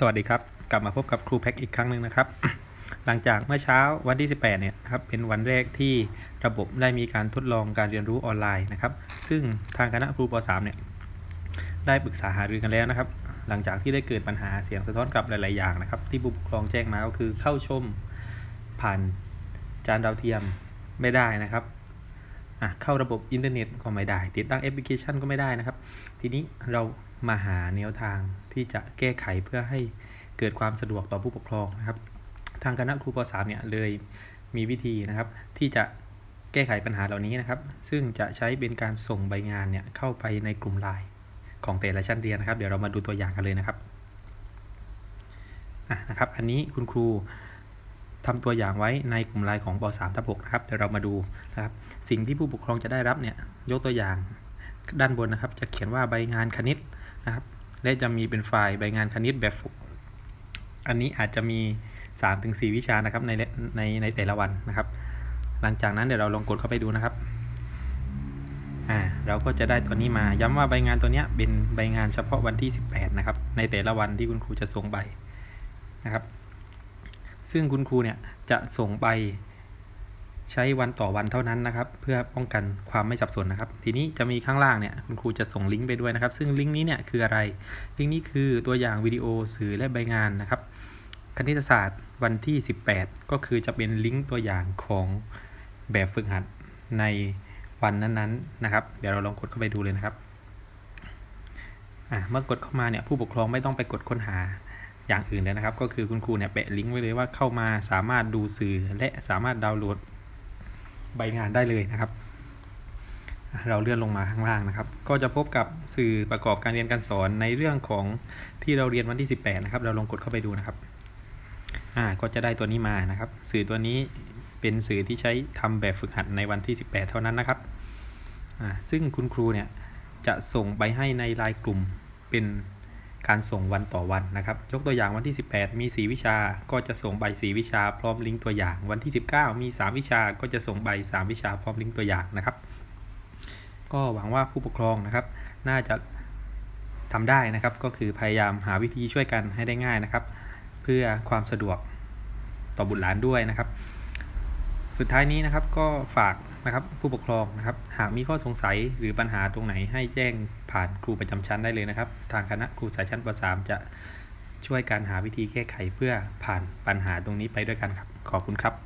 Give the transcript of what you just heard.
สวัสดีครับ กลับมาพบกับครูแพ็กอีกครั้งหนึ่งนะครับ หลังจากเมื่อเช้าวันที่ 18 เนี่ยครับเป็นวันแรกที่ระบบได้มีการทดลองการเรียนรู้ออนไลน์นะครับ ซึ่งทางคณะครูป .3 เนี่ยได้ปรึกษาหารือกันแล้วนะครับ หลังจากที่ได้เกิดปัญหาเสียงสะท้อนกลับหลาย ๆ อย่างนะครับ ที่ผู้ปกครองแจ้งมาก็คือเข้าชมผ่านจานดาวเทียมไม่ได้นะครับเข้าระบบอินเทอร์เน็ตก็ไม่ได้ ติดตั้งแอปพลิเคชันก็ไม่ได้นะครับ ทีนี้เรา มาหาแนวทางที่จะแก้ไขเพื่อให้เกิดความสะดวกต่อผู้ปกครองนะครับ ทางคณะครูป .3 เนี่ยเลยมีวิธีนะครับ ที่จะแก้ไขปัญหาเหล่านี้นะครับ ซึ่งจะใช้เป็นการส่งใบงานเนี่ยเข้าไปในกลุ่มไลน์ของแต่ละชั้นเรียนนะครับ เดี๋ยวเรามาดูตัวอย่างกันเลยนะครับอะนะครับ อันนี้คุณครูทำตัวอย่างไว้ในกลุ่มไลน์ของป .3 ทับ6นะครับ เดี๋ยวเรามาดูนะครับ สิ่งที่ผู้ปกครองจะได้รับเนี่ย ยกตัวอย่างด้านบนนะครับ จะเขียนว่าใบงานคณิต นะครับ และจะมีเป็นไฟล์ใบงานคณิตแบบฝึก อันนี้อาจจะมี 3-4 วิชานะครับในในในแต่ละวันนะครับ หลังจากนั้นเดี๋ยวเราลองกดเข้าไปดูนะครับอ่าเราก็จะได้ตัวนี้มาย้ำว่าใบงานตัวเนี้ยเป็นใบงานเฉพาะวันที่ 18 นะครับ ในแต่ละวันที่คุณครูจะส่งใบนะครับ ซึ่งคุณครูเนี่ยจะส่งใบ ใช้วันต่อวันเท่านั้นนะครับ เพื่อป้องกันความไม่สับสนนะครับ ทีนี้จะมีข้างล่างเนี่ยคุณครูจะส่งลิงก์ไปด้วยนะครับ ซึ่งลิงก์นี้เนี่ยคืออะไร ลิงก์นี้คือตัวอย่างวิดีโอสื่อและใบงานนะครับ คณิตศาสตร์วันที่ 18 ก็คือจะเป็นลิงก์ตัวอย่างของแบบฝึกหัดในวันนั้นๆนะครับ เดี๋ยวเราลองกดเข้าไปดูเลยนะครับเมื่อกดเข้ามาเนี่ยผู้ปกครองไม่ต้องไปกดค้นหาอย่างอื่นเลยนะครับ ก็คือคุณครูเนี่ยแปะลิงก์ไว้เลยว่าเข้ามาสามารถดูสื่อและสามารถดาวน์โหลด ใบงานได้เลยนะครับ เราเลื่อนลงมาข้างล่างนะครับ ก็จะพบกับสื่อประกอบการเรียนการสอนในเรื่องของที่เราเรียนวันที่ 18 นะครับ เราลองกดเข้าไปดูนะครับอ่าก็จะได้ตัวนี้มานะครับ สื่อตัวนี้เป็นสื่อที่ใช้ทำแบบฝึกหัดในวันที่ 18 เท่านั้นนะครับอ่าซึ่งคุณครูเนี่ยจะส่งไปให้ในไลน์กลุ่มเป็น การส่งวันต่อวันนะครับ ยกตัวอย่างวันที่ 18 มี 4 วิชา ก็จะส่งใบ 4 วิชา พร้อมลิงก์ตัวอย่าง วันที่ 19 มี 3 วิชา ก็จะส่งใบ 3 วิชา พร้อมลิงก์ตัวอย่างนะครับ ก็หวังว่าผู้ปกครองนะครับ น่าจะทำได้นะครับ ก็คือพยายามหาวิธีช่วยกันให้ได้ง่ายนะครับ เพื่อความสะดวกต่อบุตรหลานด้วยนะครับ สุดท้ายนี้นะครับก็ฝากนะครับผู้ปกครองนะครับหากมีข้อสงสัยหรือปัญหาตรงไหนให้แจ้งผ่านครูประจำชั้นได้เลยนะครับ ทางคณะครูสายชั้นป .3 จะช่วยการหาวิธีแก้ไขเพื่อผ่านปัญหาตรงนี้ไปด้วยกันครับ ขอบคุณครับ